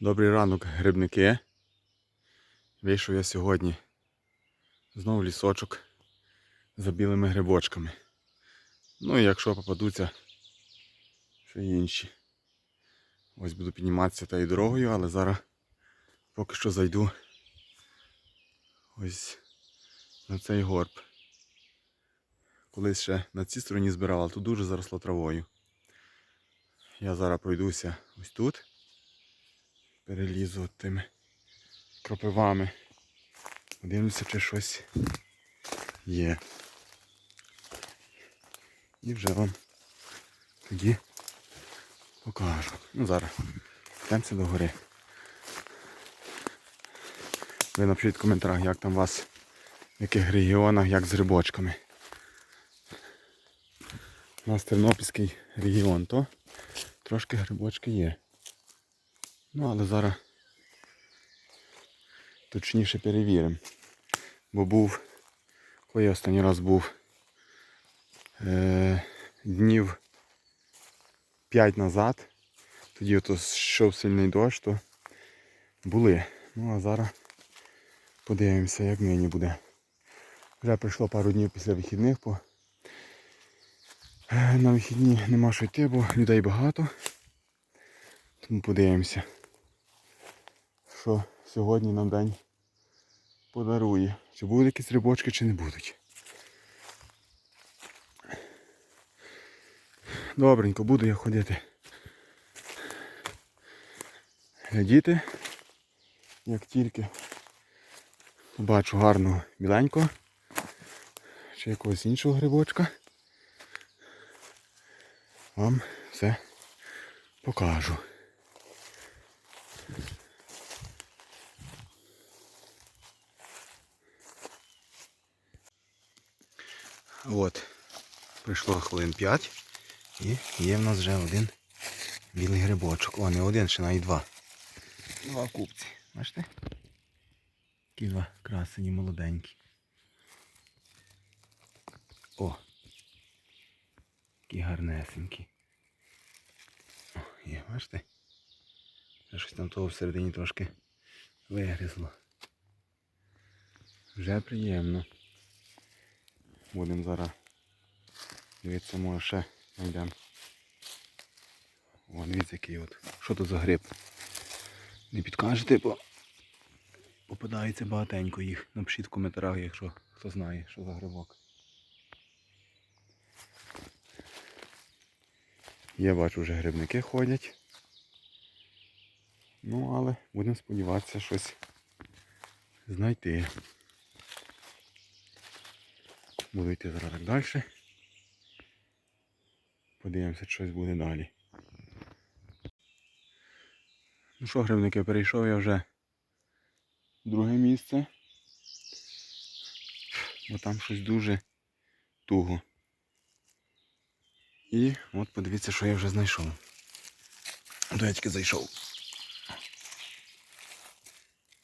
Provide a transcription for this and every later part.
Добрий ранок, грибники. Вийшов я сьогодні знову лісочок за білими грибочками. Ну і якщо попадуться й інші. Ось буду підніматися тією дорогою, але зараз поки що зайду ось на цей горб. Колись ще на цій стороні збирав, але тут дуже заросло травою. Я зараз пройдуся ось тут перелізу тими кропивами. Подивлюся, чи щось є. І вже вам тоді покажу. Ну зараз. Йдемося до гори. Ви напишіть в коментарях, як там у вас, в яких регіонах, як з грибочками. У нас Тернопільський регіон, то трошки грибочки є. Ну, але зараз точніше перевіримо. Бо був, коли я останній раз був е, днів 5 назад, тоді ото йшов сильний дощ, то були. Ну а зараз подивимося, як нині буде. Вже пройшло пару днів після вихідних, бо е, на вихідні нема що йти, бо людей багато. Тому подивимося що сьогодні нам день подарує. Чи будуть якісь рибочки, чи не будуть. Добренько, буду я ходити. Глядіти, як тільки побачу гарного біленького чи якогось іншого грибочка, вам все покажу. От, пройшло хвилин 5 і є в нас вже один білий грибочок. О, не один, ще навіть два. Два купці. Бачите? Такі два красені молоденькі. О! Такі гарнесенькі. О, є, бачите? Щось там того всередині трошки вигризло. Вже приємно. Будемо зараз дивитися, може ще знайдемо. О, дивіться який от. Що тут за гриб? Не підкажете, бо попадається багатенько їх. Напишіть в коментарях, якщо хто знає, що за грибок. Я бачу, вже грибники ходять. Ну, але будемо сподіватися щось знайти. Буду йти зараз далі. Подивимося, щось буде далі. Ну що, грибники, перейшов я вже в друге місце. Бо там щось дуже туго. І от подивіться, що я вже знайшов. До я зайшов.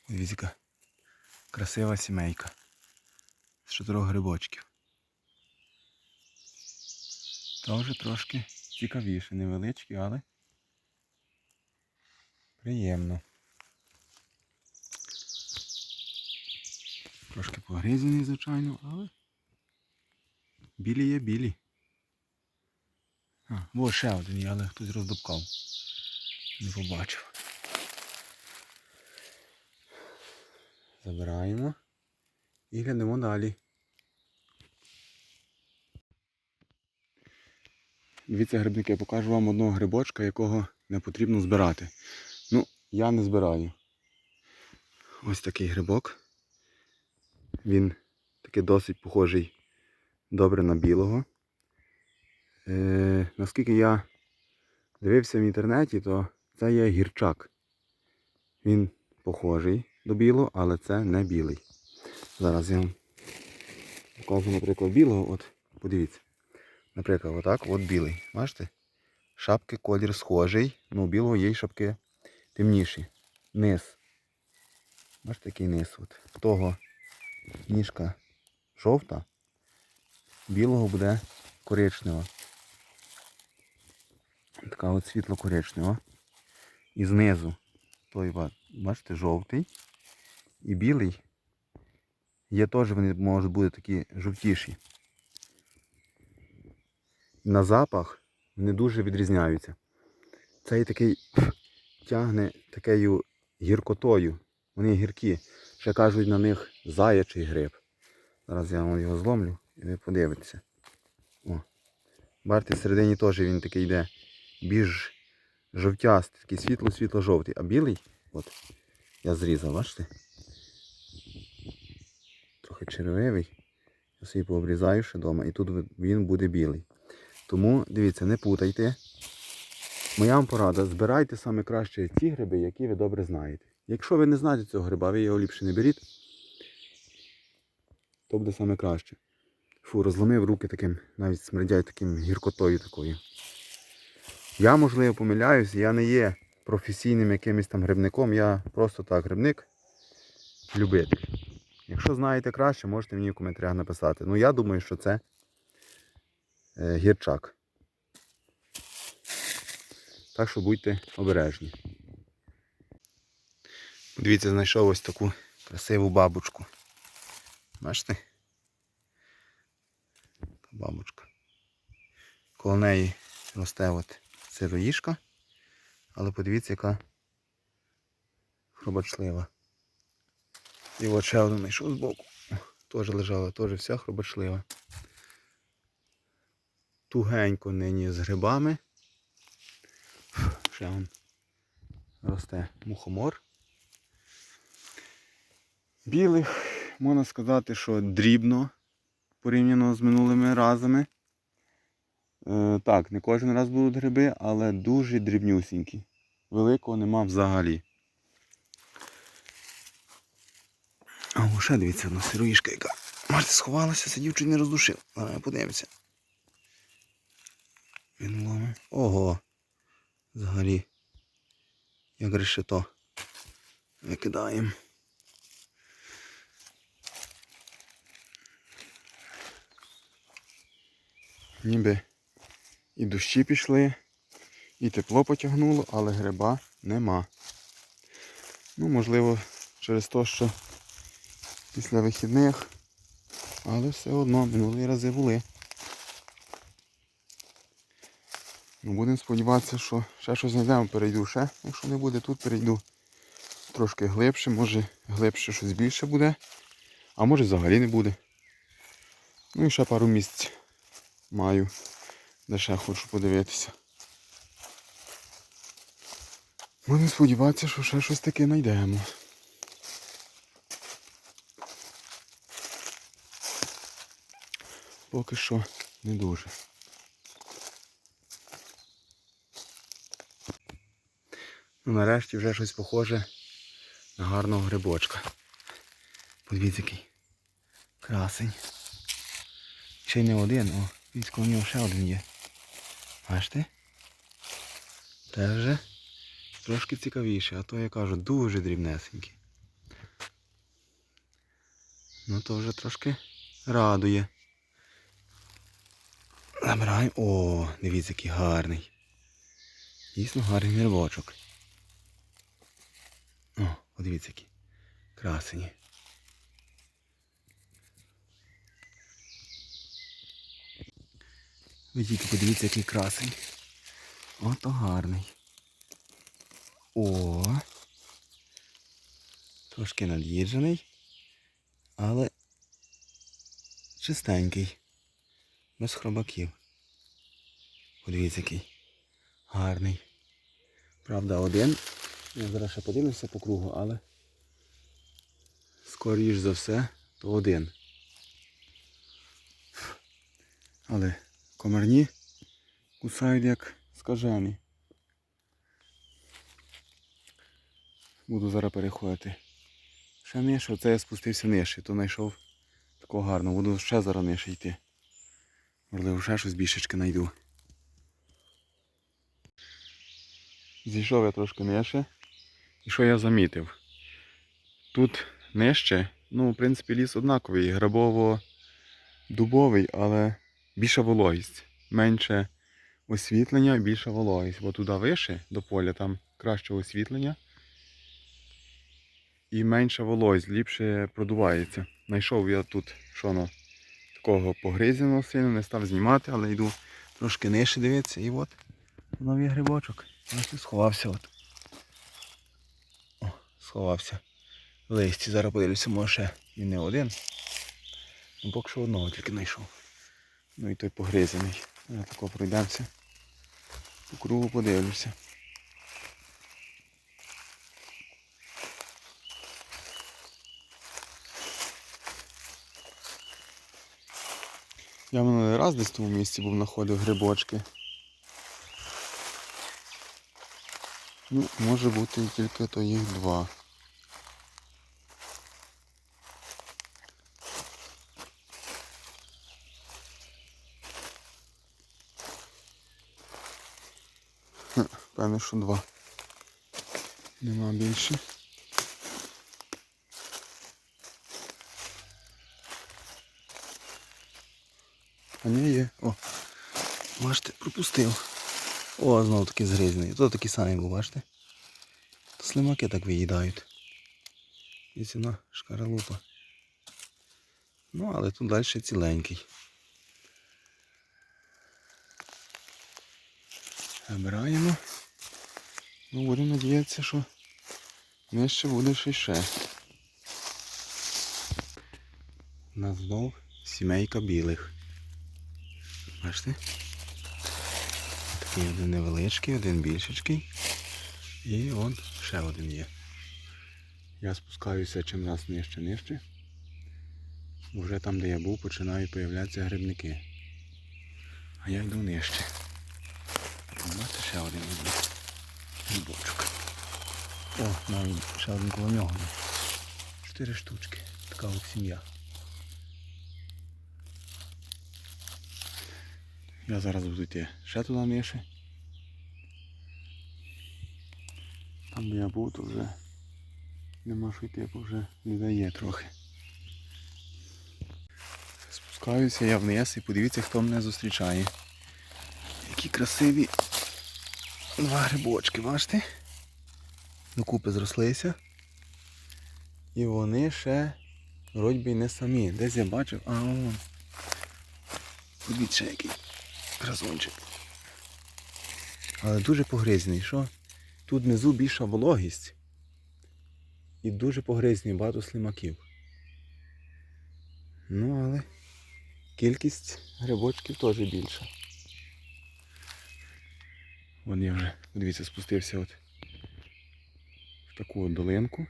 Дивіться, красива сімейка. З чотирьох грибочків. Теж трошки цікавіше, невеличкі, але приємно. Трошки погризаний, звичайно, але білі є білі. А, во ще один є, але хтось роздобкав. Не побачив. Забираємо і глянемо далі. Дивіться, грибники, покажу вам одного грибочка, якого не потрібно збирати. Ну, я не збираю. Ось такий грибок. Він такий досить похожий добре на білого. Е, наскільки я дивився в інтернеті, то це є гірчак. Він похожий до білого, але це не білий. Зараз я вам покажу, наприклад, білого. От, подивіться. Наприклад, отак, от білий. Бачите? Шапки колір схожий, ну у білого є й шапки темніші. Низ. Бачите, який низ. От. В того ніжка жовта, білого буде коричнева. Така от світло-коричнева. І знизу той, бачите, жовтий і білий. Є теж вони можуть бути такі жовтіші. На запах вони дуже відрізняються. Цей такий тягне такою гіркотою. Вони гіркі. Ще кажуть на них заячий гриб. Зараз я вам його зломлю і ви подивитеся. О. Бачите, всередині теж він такий йде більш жовтястий, такий світло-світло-жовтий. А білий, от, я зрізав, бачите? Трохи червивий. Я собі пообрізаю ще вдома і тут він буде білий. Тому дивіться, не путайте. Моя вам порада, збирайте саме краще ті гриби, які ви добре знаєте. Якщо ви не знаєте цього гриба, ви його ліпше не беріть, то буде саме краще. Фу, розломив руки таким, навіть смердять таким гіркотою такою. Я, можливо, помиляюсь, я не є професійним якимось там грибником, я просто так грибник, любитель. Якщо знаєте краще, можете мені в коментарях написати. Ну я думаю, що це гірчак. Так що будьте обережні. Дивіться, знайшов ось таку красиву бабочку. Бачите? Бабочка. Коло неї росте от сироїшка. Але подивіться, яка хробачлива. І от ще одну знайшов збоку. Теж лежала, теж вся хробачлива. Тугенько нині з грибами. Ще он росте мухомор. Білих, можна сказати, що дрібно порівняно з минулими разами. Е, так, не кожен раз будуть гриби, але дуже дрібнюсінькі. Великого нема взагалі. А ще дивіться, одна сироїшка яка. Бачите, сховалася, сидів, чуть не роздушив. Подивимося. Він ломе. Ого. Взагалі. Як решето. Викидаємо. Ніби і дощі пішли, і тепло потягнуло, але гриба нема. Ну, можливо, через те, що після вихідних, але все одно минулі рази були. Ну, будемо сподіватися, що ще щось знайдемо, перейду ще. Якщо не буде тут, перейду трошки глибше, може глибше щось більше буде, а може взагалі не буде. Ну і ще пару місць маю, де ще хочу подивитися. Будемо сподіватися, що ще щось таке знайдемо. Поки що не дуже. Ну, нарешті вже щось похоже на гарного грибочка. Подивіться який. Красень. Ще й не один, о, військо у нього ще один є. Бачите? Те вже трошки цікавіше, а то я кажу дуже дрібнесенький. Ну то вже трошки радує. Забираємо. О, дивіться, який гарний. Дійсно гарний грибочок. Подивіться які. Красені. Ви тільки подивіться, який красень. Ото гарний. О. Трошки над'їджений, але чистенький. Без хробаків. Подивіться, який гарний. Правда, один. Я зараз ще подивлюся по кругу, але скоріш за все, то один. Але комарні кусають як скажені. Буду зараз переходити. Ще нижче, оце я спустився нижче, то знайшов такого гарного. Буду ще зараз нижче йти. Можливо, ще щось більшечки знайду. Зійшов я трошки нижче. І що я замітив? Тут нижче, ну, в принципі, ліс однаковий, грабово-дубовий, але більша вологість. Менше освітлення, більша вологість. Бо туди вище, до поля, там краще освітлення. і менша вологість, ліпше продувається. Найшов я тут що ну, такого погризеного сильно, не став знімати, але йду трошки нижче дивитися і от новий грибочок. Ось і сховався от. Сховався. В листі. Зараз подивлюся, може і не один. Ну, поки що одного тільки знайшов. Ну і той погризений. Я тако пройдемося. По кругу подивлюся. Я минулий раз десь в тому місці був знаходив грибочки. Ну, може бути тільки то їх два. Хе, Певно, що два. Нема більше. А ні, є. О. Бачите, пропустив. О, знову таки згризний. То такий самий був, бачите? Слимаки так виїдають. І ціна шкаралупа. Ну, але тут далі ціленький. Забираємо. Ну, будемо надіятися, що нижче буде ще. У нас знов сімейка білих. Бачите? Такий один невеличкий, один більшечкий. І он ще один є. Я спускаюся чим раз нижче нижче. Уже там, де я був, починають появлятися грибники. А я йду нижче. Бачите, ще один є. Грибочок. О, навіть ще один коло нього. Чотири штучки. Така от сім'я. Я зараз буду йти ще туди нижче. Там де я був, то вже нема що йти, бо вже не дає трохи. Спускаюся я вниз і подивіться, хто мене зустрічає. Які красиві два грибочки, бачите? Докупи зрослися. І вони ще вроді не самі. Десь я бачив, а вон. Подивіться який красунчик. Але дуже погризний, що? Тут внизу більша вологість. І дуже погризний, багато слимаків. Ну, але кількість грибочків теж більша. Вон я вже, дивіться, спустився от в таку от долинку.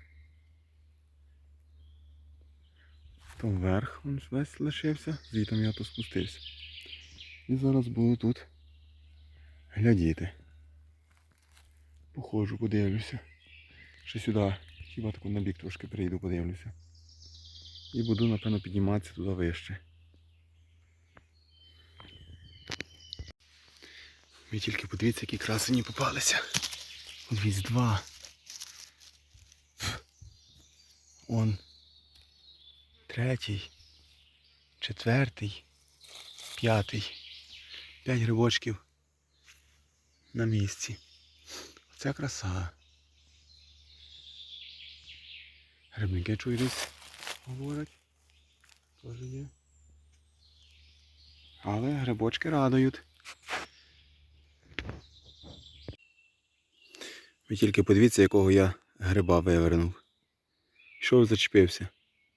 То вверх він весь лишився, звітом я то спустився. І зараз буду тут глядіти. Походжу, подивлюся. Ще сюди, хіба таку на бік трошки прийду, подивлюся. І буду, напевно, підніматися туди вище. Ви тільки подивіться, які красені попалися. Подивіться, два. Он. Третій. Четвертий. П'ятий. П'ять грибочків на місці. Оце краса. Грибники чую десь говорять. Теж є. Але грибочки радують. Ви тільки подивіться, якого я гриба вивернув. Що зачепився?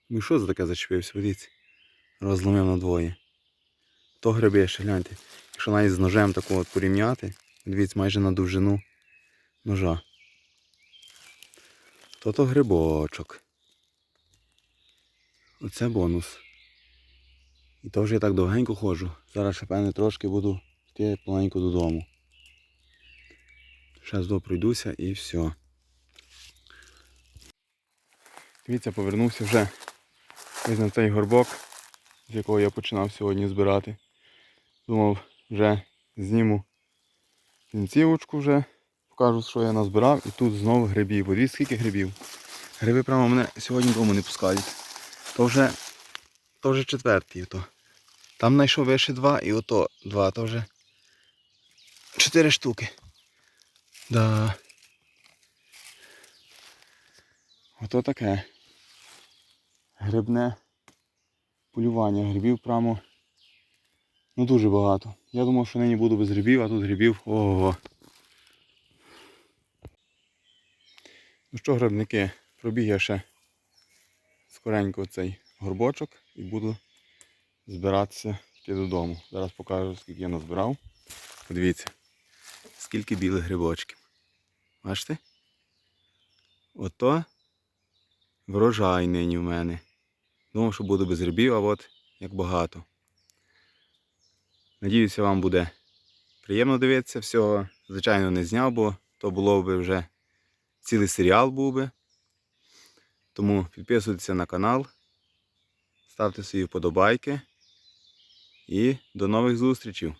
Ну що за таке зачепився? Подивіться. Розломив на двоє. То гриби ще гляньте. Якщо навіть з ножем таку от порівняти, дивіться майже на довжину ножа. То то грибочок. Оце бонус. І то вже я так довгенько ходжу. Зараз ще певне трошки буду йти маленько додому. Зараз до пройдуся і все. Дивіться, повернувся вже ось на цей горбок, з якого я починав сьогодні збирати. Думав, вже зніму кінцівочку вже, покажу, що я назбирав. І тут знову грибів. Подивіться, скільки грибів. Гриби прямо мене сьогодні дому не пускають. То вже, то вже четвертий. То. Там знайшов вище два і ото два, то вже чотири штуки. Да. Ото таке. Грибне полювання. Грибів прямо ну дуже багато. Я думав, що нині буду без грибів, а тут грибів ого. Ну що, грибники, пробіг я ще скоренько цей горбочок і буду збиратися йти додому. Зараз покажу, скільки я назбирав. Подивіться, скільки білих грибочків. Бачите? Ото врожай нині в мене. Думав, що буду без грибів, а от як багато. Надіюся, вам буде приємно дивитися. Всього, звичайно, не зняв, бо то було б вже цілий серіал був би. Тому підписуйтесь на канал, ставте свої вподобайки і до нових зустрічей.